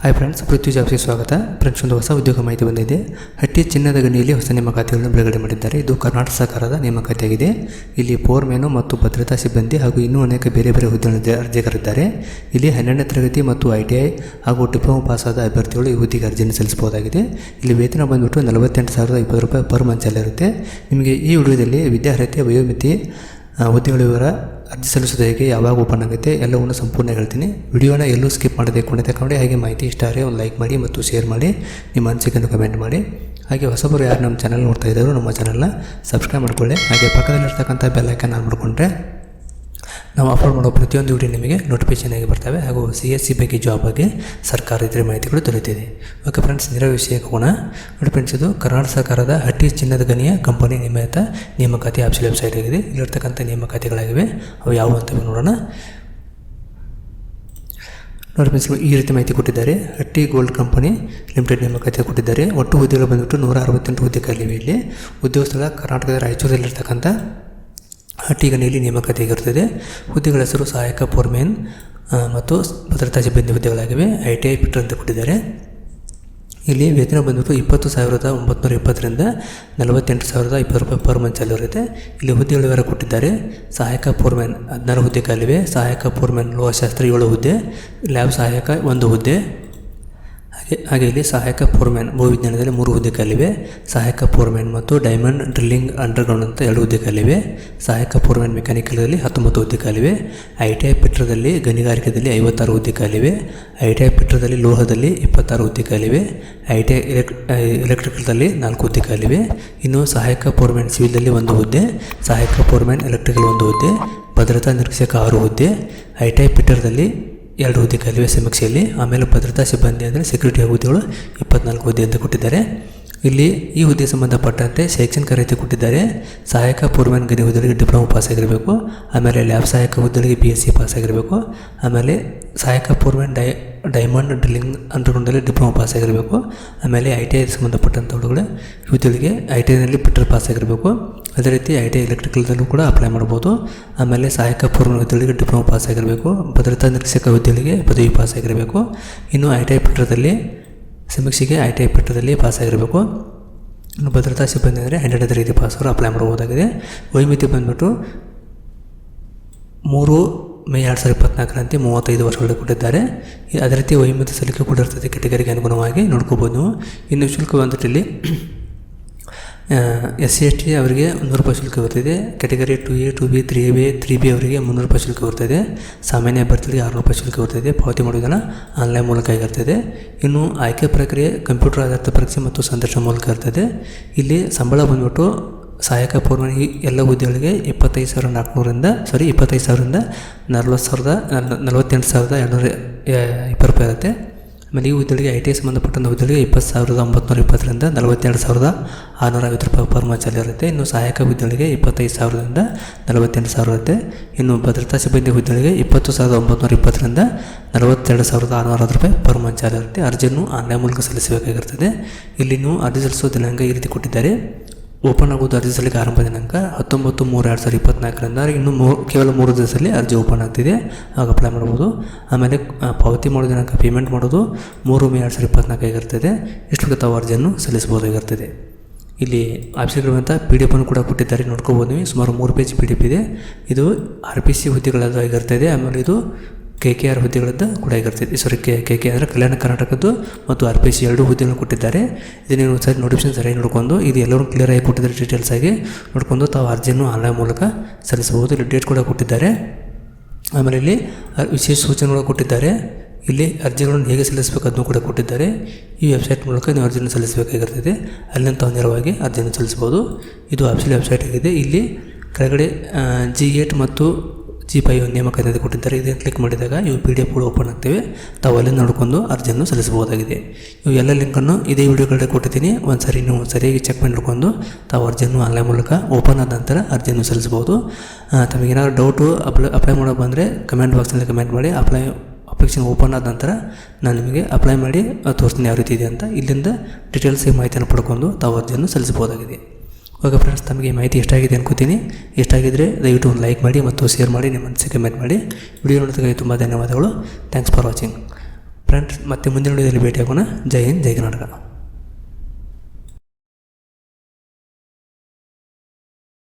Hi friends ಪೃಥ್ವಿ ಜಾಬ್ಸ್ಗೆ ಸ್ವಾಗತ. Friends ಒಂದು ಹೊಸ ಉದ್ಯೋಗ ಮಾಹಿತಿ ಬಂದಿದೆ. ಹಟ್ಟಿ ಚಿನ್ನದ ಗಣಿಯಲ್ಲಿ ಹೊಸ ನೇಮಕಾತಿಗಳನ್ನು ಬಿಡುಗಡೆ ಮಾಡಿದ್ದಾರೆ. ಇದು ಕರ್ನಾಟಕ ಸರ್ಕಾರದ ನೇಮಕಾತಿಯಾಗಿದೆ. ಇಲ್ಲಿ ಫೋರ್ಮೆನು ಮತ್ತು ಭದ್ರತಾ ಸಿಬ್ಬಂದಿ ಹಾಗೂ ಇನ್ನೂ ಅನೇಕ ಬೇರೆ ಬೇರೆ ಹುದ್ದೆಗಳ ಅರ್ಜಿಗಾರಿದ್ದಾರೆ ಇಲ್ಲಿ ಹನ್ನೆರಡನೇ ತರಗತಿ ಮತ್ತು ಐ ಹಾಗೂ ಡಿಪ್ಲೊಮಾ ಪಾಸಾದ ಅಭ್ಯರ್ಥಿಗಳು ಈ ಹುದ್ದೆಗೆ ಅರ್ಜಿಯನ್ನು ಸಲ್ಲಿಸಬಹುದಾಗಿದೆ. ಇಲ್ಲಿ ವೇತನ ಬಂದುಬಿಟ್ಟು ನಲವತ್ತೆಂಟು ಸಾವಿರದ ಇಪ್ಪತ್ತು ರೂಪಾಯಿ ಪರ್ ಮಂಚಲ್ಲಿರುತ್ತೆ ನಿಮಗೆ ಈ ವಿಡಿಯೋದಲ್ಲಿ ವಿದ್ಯಾರ್ಹತೆ, ವಯೋಮಿತಿ ಹುದ್ದೆಗಳ ವಿವರ ಅರ್ಜಿ ಸಲ್ಲಿಸೋದು ಹೇಗೆ, ಯಾವಾಗ ಓಪನ್ ಆಗುತ್ತೆ, ಎಲ್ಲವನ್ನು ಸಂಪೂರ್ಣ ಹೇಳ್ತೀನಿ. ವಿಡಿಯೋನ ಎಲ್ಲೂ ಸ್ಕಿಪ್ ಮಾಡದೆ ಕೊನೆ ತಗೊಂಡು ಹಾಗೆ ಮಾಹಿತಿ ಇಷ್ಟ ಆದರೆ ಒಂದು ಲೈಕ್ ಮಾಡಿ ಮತ್ತು ಶೇರ್ ಮಾಡಿ, ನಿಮ್ಮ ಅನಿಸಿಕೆಯನ್ನು ಕಮೆಂಟ್ ಮಾಡಿ. ಹಾಗೆ ಹೊಸಬರು ಯಾರು ನಮ್ಮ ಚಾನಲ್ ನೋಡ್ತಾ ಇದ್ದಾರೋ, ನಮ್ಮ ಚಾನಲ್ನ ಸಬ್ಸ್ಕ್ರೈಬ್ ಮಾಡ್ಕೊಳ್ಳಿ. ಹಾಗೆ ಪಕ್ಕದಲ್ಲಿರ್ತಕ್ಕಂಥ ಬೆಲ್ಲೈಕನ್ ಆನ್ ಮಾಡಿಕೊಂಡ್ರೆ ನಾವು ಅಪ್ಲೋಡ್ ಮಾಡೋ ಪ್ರತಿಯೊಂದು ವಿಡಿಯೋ ನಿಮಗೆ ನೋಟಿಫಿಕೇಶನ್ ಆಗಿ ಬರ್ತವೆ ಹಾಗೂ ಸಿ ಎಸ್ ಸಿ ಬಗ್ಗೆ ಜಾಬ್ ಬಗ್ಗೆ ಸರ್ಕಾರ ಇತರ ಮಾಹಿತಿಗಳು ದೊರೆಯುತ್ತಿದೆ. ಓಕೆ ಫ್ರೆಂಡ್ಸ್ ನೇರ ವಿಷಯಕ್ಕೆ ಹೋಗೋಣ. ನೋಡಿ ಫ್ರೆಂಡ್ಸ್ ಇದು ಕರ್ನಾಟಕ ಸರ್ಕಾರದ ಹಟ್ಟಿ ಚಿನ್ನದ ಗಣಿಯ ಕಂಪನಿ ನಿಯಮಿತ ನೇಮಕಾತಿ ಆಪ್ಷನ್ ವೆಬ್ಸೈಟ್ ಆಗಿದೆ. ಇಲ್ಲಿರ್ತಕ್ಕಂಥ ನೇಮಕಾತಿಗಳಾಗಿವೆ. ಅವು ಯಾವುವು ಅಂತ ನೋಡೋಣ. ನೋಡಿ ಫ್ರೆಂಡ್ಸ್ ಈ ರೀತಿ ಮಾಹಿತಿ ಕೊಟ್ಟಿದ್ದಾರೆ. ಹಟ್ಟಿ ಗೋಲ್ಡ್ ಕಂಪನಿ ಲಿಮಿಟೆಡ್ ನೇಮಕಾತಿ ಕೊಟ್ಟಿದ್ದಾರೆ. ಒಟ್ಟು ಹುದ್ದೆಗಳು ಬಂದ್ಬಿಟ್ಟು ನೂರ ಅರವತ್ತೆಂಟು ಹುದ್ದೆ ಇಲ್ಲಿ. ಉದ್ಯೋಗ ಸ್ಥಳ ಕರ್ನಾಟಕದ ರಾಯಚೂರಲ್ಲಿರ್ತಕ್ಕಂಥ ನೇಮಕತೆ ನೇಮಕಾತಿಯಾಗಿರುತ್ತದೆ ಹುದ್ದೆಗಳ ಹೆಸರು ಸಹಾಯಕ ಫೋರ್ಮೇನ್ ಮತ್ತು ಭದ್ರತಾ ಸಿಬ್ಬಂದಿ ಹುದ್ದೆಗಳಾಗಿವೆ. ಐ ಟಿ ಐ ಪಿಟ್ರ್ ಅಂತ ಕೊಟ್ಟಿದ್ದಾರೆ. ಇಲ್ಲಿ ವೇತನ ಬಂದ್ಬಿಟ್ಟು ಇಪ್ಪತ್ತು ಸಾವಿರದ ಒಂಬತ್ತು ಇಪ್ಪತ್ತರಿಂದ ನಲವತ್ತೆಂಟು ಸಾವಿರದ ಇಪ್ಪತ್ತು ರೂಪಾಯಿ ಪರ್ ಮಂತ್ ಇರುತ್ತೆ. ಇಲ್ಲಿ ಹುದ್ದೆಗಳ ವಿವರ ಕೊಟ್ಟಿದ್ದಾರೆ? ಸಹಾಯಕ ಫೋರ್ಮ್ಯಾನ್ ಹದಿನಾರು ಹುದ್ದೆ ಕಾಲಿವೆ ಸಹಾಯಕ ಫೋರ್ಮ್ಯಾನ್ ಲೋಹಶಾಸ್ತ್ರ ಏಳು ಹುದ್ದೆ, ಲ್ಯಾಬ್ ಸಹಾಯಕ ಒಂದು ಹುದ್ದೆ ಹಾಗೆ ಇಲ್ಲಿ ಸಹಾಯಕ ಫೋರ್ಮ್ಯಾನ್ ಭೂವಿಜ್ಞಾನದಲ್ಲಿ ಮೂರು ಹುದ್ದೆಗಳಿವೆ. ಸಹಾಯಕ ಫೋರ್ಮ್ಯಾನ್ ಮತ್ತು ಡೈಮಂಡ್ ಡ್ರಿಲ್ಲಿಂಗ್ ಅಂಡರ್ಗ್ರೌಂಡ್ ಅಂತ ಎರಡು ಹುದ್ದೆಗಳಿವೆ. ಸಹಾಯಕ ಫೋರ್ಮ್ಯಾನ್ ಮೆಕ್ಯಾನಿಕಲ್ದಲ್ಲಿ ಹತ್ತೊಂಬತ್ತು ಹುದ್ದೆ ಖಾಲಿವೆ ಐ ಟಿ ಐ ಪಿಟ್ರದಲ್ಲಿ ಗಣಿಗಾರಿಕೆಯಲ್ಲಿ ಐವತ್ತಾರು ಹುದ್ದೆಗಳಿವೆ. ಐ ಟಿ ಐ ಪಿಟ್ರದಲ್ಲಿ ಲೋಹದಲ್ಲಿ ಇಪ್ಪತ್ತಾರು ಹುದ್ದೆಗಳಿವೆ. ಐ ಟಿ ಐ ಎಲೆಕ್ ಎಲೆಕ್ಟ್ರಿಕಲ್ದಲ್ಲಿ ನಾಲ್ಕು ಹುದ್ದೆ ಖಾಲಿವೆ ಇನ್ನು ಸಹಾಯಕ ಫೋರ್ಮ್ಯಾನ್ ಸಿವಿಲ್ದಲ್ಲಿ ಒಂದು ಹುದ್ದೆ, ಸಹಾಯಕ ಫೋರ್ಮ್ಯಾನ್ ಎಲೆಕ್ಟ್ರಿಕಲ್ ಒಂದು ಹುದ್ದೆ, ಭದ್ರತಾ ನಿರೀಕ್ಷಕ ಆರು ಹುದ್ದೆ, ಐ ಟಿ ಐ ಪಿಟರ್ದಲ್ಲಿ ಎರಡು ಹುದ್ದೆ ಕಲಿವೆ ಸಮೀಕ್ಷೆಯಲ್ಲಿ ಆಮೇಲೆ ಭದ್ರತಾ ಸಿಬ್ಬಂದಿ ಅಂದರೆ ಸೆಕ್ಯೂರಿಟಿ ಹುದ್ದೆಗಳು ಇಪ್ಪತ್ನಾಲ್ಕು ಹುದ್ದೆ ಅಂತ ಕೊಟ್ಟಿದ್ದಾರೆ. ಇಲ್ಲಿ ಈ ಹುದ್ದೆ ಸಂಬಂಧಪಟ್ಟಂತೆ ಶೈಕ್ಷಣಿಕ ರೀತಿ ಕೊಟ್ಟಿದ್ದಾರೆ. ಸಹಾಯಕ ಪೂರ್ವನ್ ಗದಿ ಹುದ್ದೆಗಳಿಗೆ ಡಿಪ್ಲೊಮಾ ಪಾಸ್ ಆಗಿರಬೇಕು ಆಮೇಲೆ ಲ್ಯಾಬ್ ಸಹಾಯಕ ಹುದ್ದೆಗಳಿಗೆ ಬಿ ಎಸ್ ಸಿ ಪಾಸ್ ಆಗಿರಬೇಕು ಆಮೇಲೆ ಸಹಾಯಕ ಪೂರ್ವನ್ ಡೈ, ಡೈಮಂಡ್ ಡ್ರಿಲ್ಲಿಂಗ್ ಅಂಡರ್ಗ್ರೌಂಡಲ್ಲಿ ಡಿಪ್ಲೊಮಾ ಪಾಸ್ ಆಗಿರಬೇಕು ಆಮೇಲೆ ಐ ಟಿ ಐ ಸಂಬಂಧಪಟ್ಟಂಥ ಹುಡುಗರು ಹುದ್ದೆಗಳಿಗೆ ಐ ಟಿ ಐನಲ್ಲಿ ಪಿಟರ್ ಪಾಸ್ ಆಗಿರಬೇಕು ಅದೇ ರೀತಿ ಐ ಟಿ ಐ ಎಲೆಕ್ಟ್ರಿಕಲ್ದಲ್ಲೂ ಕೂಡ ಅಪ್ಲೈ ಮಾಡ್ಬೋದು. ಆಮೇಲೆ ಸಹಾಯಕ ಪೂರ್ವ ಹುದ್ದೆಗಳಿಗೆ ಡಿಪ್ಲೊಮಾ ಪಾಸ್ ಆಗಿರಬೇಕು ಭದ್ರತಾ ನಿರೀಕ್ಷಕ ಹುದ್ದೆಗಳಿಗೆ ಪದವಿ ಪಾಸ್ ಆಗಿರಬೇಕು ಇನ್ನು ಐ ಟಿ ಐ ಪಿಟ್ರದಲ್ಲಿ ಸಮೀಕ್ಷೆಗೆ ಐ ಟಿ ಐ ಪಟ್ಟದಲ್ಲಿ ಪಾಸಾಗಿರಬೇಕು ಭದ್ರತಾ ಸಿಬ್ಬಂದಿ ಅಂದರೆ ರೀತಿ ಪಾಸ್ ಅವರು ಅಪ್ಲೈ ಮಾಡಬಹುದಾಗಿದೆ ವೈಮಿತಿ ಬಂದ್ಬಿಟ್ಟು ಮೂರು ಮೇ ಎರಡು ಸಾವಿರದ ಇಪ್ಪತ್ನಾಲ್ಕರಂತೆ ಮೂವತ್ತೈದು ವರ್ಷಗಳು ಕೊಟ್ಟಿದ್ದಾರೆ. ಅದೇ ರೀತಿ ವೈಮಿತಿ ಸಲಿಕೆ ಕೂಡ ಇರ್ತದೆ ಕೆಟಗರಿಗೆ ಅನುಗುಣವಾಗಿ ನೋಡ್ಕೋಬೋದು ನೀವು. ಇನ್ನು ಶುಲ್ಕ ಬಂದ್ಬಿಟ್ಟು ಇಲ್ಲಿ ಎಸ್ ಸಿ ಎಸ್ ಟಿ ಅವರಿಗೆ ಮುನ್ನೂರು ರೂಪಾಯಿ ಶುಲ್ಕ ಬರ್ತಿದೆ. Category two A two B three B three B ಅವರಿಗೆ ಮುನ್ನೂರು ರೂಪಾಯಿ ಶುಲ್ಕ ಬರ್ತದೆ. ಸಾಮಾನ್ಯ ಅಭ್ಯರ್ಥಿಗಳಿಗೆ ಆರುನೂರು ರೂಪಾಯಿ ಶುಲ್ಕ ಬರ್ತದೆ. ಪಾವತಿ ಮಾಡುವುದನ್ನು ಆನ್ಲೈನ್ ಮೂಲಕ ಆಗಿರ್ತದೆ. ಇನ್ನು ಆಯ್ಕೆ ಪ್ರಕ್ರಿಯೆ ಕಂಪ್ಯೂಟರ್ ಆಧಾರಿತ ಪರೀಕ್ಷೆ ಮತ್ತು ಸಂದರ್ಶನ ಮೂಲಕ ಇರ್ತದೆ. ಇಲ್ಲಿ ಸಂಬಳ ಬಂದ್ಬಿಟ್ಟು ಸಹಾಯಕ ಪೂರ್ವ ಈ ಎಲ್ಲ ಹುದ್ದೆಗಳಿಗೆ ಇಪ್ಪತ್ತೈದು ಸಾವಿರ ನಾಲ್ಕುನೂರಿಂದ ಸಾರಿ ಇಪ್ಪತ್ತೈದು ಸಾವಿರದಿಂದ ನಲ್ವತ್ತು ಸಾವಿರದ, ನಲವತ್ತೆಂಟು ಸಾವಿರದ ಎರಡುನೂರ ಇಪ್ಪತ್ತು ರೂಪಾಯಿ ಇರುತ್ತೆ. ಆಮೇಲೆ ಈ ಐ ಟಿ ಐ ಸಂಬಂಧಪಟ್ಟಂಥ ಹುದ್ದೆಗಳಿಗೆ ಇಪ್ಪತ್ತು ಸಾವಿರದ ಒಂಬತ್ತುನೂರ ಇಪ್ಪತ್ತರಿಂದ ನಲವತ್ತೆರಡು ಸಾವಿರದ ಆರುನೂರ ಐವತ್ತು ರೂಪಾಯಿ ಪರ್ ಮಂಚಲ್ಲಿ ಇರುತ್ತೆ. ಇನ್ನು ಸಹಾಯಕ ಹುದ್ದೆಗಳಿಗೆ ಇಪ್ಪತ್ತೈದು ಸಾವಿರದಿಂದ ನಲವತ್ತೆಂಟು ಸಾವಿರ ಇರುತ್ತೆ. ಇನ್ನು ಭದ್ರತಾ ಸಿಬ್ಬಂದಿ ಹುದ್ದೆಗಳಿಗೆ ಇಪ್ಪತ್ತು ಸಾವಿರದ ಒಂಬತ್ತುನೂರ ಇಪ್ಪತ್ತರಿಂದ ನಲವತ್ತೆರಡು ಸಾವಿರದ ಆರುನೂರ ಐವತ್ತು ರೂಪಾಯಿ ಪರ್ ಮಂಚಲ್ಲಿ ಇರುತ್ತೆ. ಅರ್ಜಿಯನ್ನು ಆನ್ಲೈನ್ ಮೂಲಕ ಸಲ್ಲಿಸಬೇಕಾಗಿರ್ತದೆ. ಇಲ್ಲಿ ನೀವು ಅರ್ಜಿ ಸಲ್ಲಿಸುವ ದಿನಾಂಕ ಈ ರೀತಿ ಕೊಟ್ಟಿದ್ದಾರೆ. ಓಪನ್ ಆಗೋದು ಅರ್ಜಿ ಸಲ್ಲಿಕೆ ಆರಂಭ ದಿನಾಂಕ. ಹತ್ತೊಂಬತ್ತು, ಮೂರು, ಎರಡು ಸಾವಿರದ ಇಪ್ಪತ್ನಾಲ್ಕರಿಂದ ಇನ್ನು ಮೂರು ಕೇವಲ ಮೂರು ದಿವಸದಲ್ಲಿ ಅರ್ಜಿ ಓಪನ್ ಆಗ್ತಿದೆ. ಆಗ ಅಪ್ಲೈ ಮಾಡ್ಬೋದು. ಆಮೇಲೆ ಪಾವತಿ ಮಾಡೋ ದಿನಾಂಕ ಪೇಮೆಂಟ್ ಮಾಡೋದು ಮೂರು ಮೇ ಎರಡು ಸಾವಿರದ ಇಪ್ಪತ್ನಾಲ್ಕಾಗಿರ್ತದೆ ಇಷ್ಟಕ್ಕೆ ತಾವು ಅರ್ಜಿಯನ್ನು ಸಲ್ಲಿಸಬಹುದಾಗಿರ್ತದೆ ಇಲ್ಲಿ ಆಫೀಸ್ಗಳಿರುವಂಥ ಪಿ ಡಿ ಎಫನ್ನು ಕೂಡ ಕೊಟ್ಟಿದ್ದಾರೆ. ನೋಡ್ಕೋಬೋದು ನೀವು. ಸುಮಾರು ಮೂರು ಪೇಜ್ ಪಿ ಡಿ ಎಫ್ ಇದೆ. ಇದು ಆರ್ ಪಿ ಸಿ ಹುದ್ದೆಗಳದ್ದು ಆಗಿರ್ತದೆ. ಆಮೇಲೆ ಇದು ಕೆ ಕೆ ಆರ್ ಹುದ್ದೆಗಳದ್ದು ಕೂಡ ಆಗಿರ್ತೈತಿ sorry K K K R Kalyana ಕರ್ನಾಟಕದ್ದು ಮತ್ತು ಆರ್ ಪಿ ಸಿ ಎರಡು ಹುದ್ದೆಗಳನ್ನು ಕೊಟ್ಟಿದ್ದಾರೆ. ಇದು ನೀವು ಸರಿ ನೋಟಿಫಿಕೇಶನ್ ಸರಿಯಾಗಿ ನೋಡ್ಕೊಂಡು, ಇದು ಎಲ್ಲರೂ ಕ್ಲಿಯರ್ ಆಗಿ ಕೊಟ್ಟಿದ್ದಾರೆ ಡೀಟೇಲ್ಸ್ ಆಗಿ ನೋಡ್ಕೊಂಡು ತಾವು ಅರ್ಜಿಯನ್ನು ಆನ್ಲೈನ್ ಮೂಲಕ ಸಲ್ಲಿಸಬಹುದು. ಇಲ್ಲಿ ಡೇಟ್ ಕೂಡ ಕೊಟ್ಟಿದ್ದಾರೆ. ಆಮೇಲೆ ಇಲ್ಲಿ ವಿಶೇಷ ಸೂಚನೆಗಳು ಕೊಟ್ಟಿದ್ದಾರೆ. ಇಲ್ಲಿ ಅರ್ಜಿಗಳನ್ನು ಹೇಗೆ ಸಲ್ಲಿಸಬೇಕು ಅದನ್ನು ಕೂಡ ಕೊಟ್ಟಿದ್ದಾರೆ. ಈ ವೆಬ್ಸೈಟ್ ಮೂಲಕ ನೀವು ಅರ್ಜಿಯನ್ನು ಸಲ್ಲಿಸಬೇಕಾಗಿರ್ತದೆ. ಅಲ್ಲಿಂದ ತಾವು ನೇರವಾಗಿ ಅರ್ಜಿಯನ್ನು ಸಲ್ಲಿಸ್ಬೋದು ಇದು ಆಫೀಸಿಯಲ್ ವೆಬ್ಸೈಟ್ ಆಗಿದೆ. ಇಲ್ಲಿ ಕೆಳಗಡೆ ಜಿ ಏಟ್ ಮತ್ತು ಜಿ ಪೈ ನೇಮಕ ಕೊಟ್ಟಿದ್ದಾರೆ. ಇದನ್ನು ಕ್ಲಿಕ್ ಮಾಡಿದಾಗ ಇವು ಪಿ ಡಿ ಎಫ್ ಕೂಡ ಓಪನ್ ಆಗ್ತವೆ. ತಾವು ಅಲ್ಲಿ ನೋಡಿಕೊಂಡು ಅರ್ಜಿಯನ್ನು ಸಲ್ಲಿಸಬಹುದಾಗಿದೆ. ಇವು ಎಲ್ಲ ಲಿಂಕನ್ನು ಇದೇ ವಿಡಿಯೋಗಳಲ್ಲಿ ಕೊಟ್ಟಿದ್ದೀನಿ. ಒಂದು ಸರಿ ನೀವು ಸರಿಯಾಗಿ ಚೆಕ್ ಮಾಡಿಕೊಂಡು ತಾವು ಅರ್ಜಿಯನ್ನು ಆನ್ಲೈನ್ ಮೂಲಕ ಓಪನ್ ಆದ ನಂತರ ಅರ್ಜಿಯನ್ನು ಸಲ್ಲಿಸಬಹುದು. ತಮಗೇನಾದ್ರು ಡೌಟು ಅಪ್ಲೈ ಅಪ್ಲೈ ಮಾಡೋಕೆ ಬಂದರೆ ಕಮೆಂಟ್ ಬಾಕ್ಸ್ನಲ್ಲಿ ಕಮೆಂಟ್ ಮಾಡಿ. ಅಪ್ಲೈ ಅಪ್ಲಿಕೇಶನ್ ಓಪನ್ ಆದ ನಂತರ ನಾನು ನಿಮಗೆ ಅಪ್ಲೈ ಮಾಡಿ ತೋರಿಸ್ತೀನಿ ಯಾವ ರೀತಿ ಇದೆ ಅಂತ. ಇಲ್ಲಿಂದ ಡೀಟೇಲ್ಸ್ ಮಾಹಿತಿಯನ್ನು ಪಡ್ಕೊಂಡು ತಾವು ಅರ್ಜಿಯನ್ನು ಸಲ್ಲಿಸಬಹುದಾಗಿದೆ. ಓಕೆ ಫ್ರೆಂಡ್ಸ್ ತಮಗೆ ಮಾಹಿತಿ ಎಷ್ಟಾಗಿದೆ ಅನ್ಕೋತೀನಿ. ಎಷ್ಟಾಗಿದ್ದರೆ ದಯವಿಟ್ಟು ಒಂದು ಲೈಕ್ ಮಾಡಿ ಮತ್ತು ಶೇರ್ ಮಾಡಿ, ನಿಮ್ಮ ಮನಸ್ಸಿಗೆ ಕಮೆಂಟ್ ಮಾಡಿ. ವಿಡಿಯೋ ನೋಡೋದಕ್ಕೆ ತುಂಬ ಧನ್ಯವಾದಗಳು. ಥ್ಯಾಂಕ್ಸ್ ಫಾರ್ ವಾಚಿಂಗ್ ಫ್ರೆಂಡ್ಸ್ ಮತ್ತೆ ಮುಂದಿನ ವಿಡಿಯೋದಲ್ಲಿ ಭೇಟಿಯಾಗೋಣ. ಜೈ ಹಿಂದ್, ಜೈ ಕರ್ನಾಟಕ.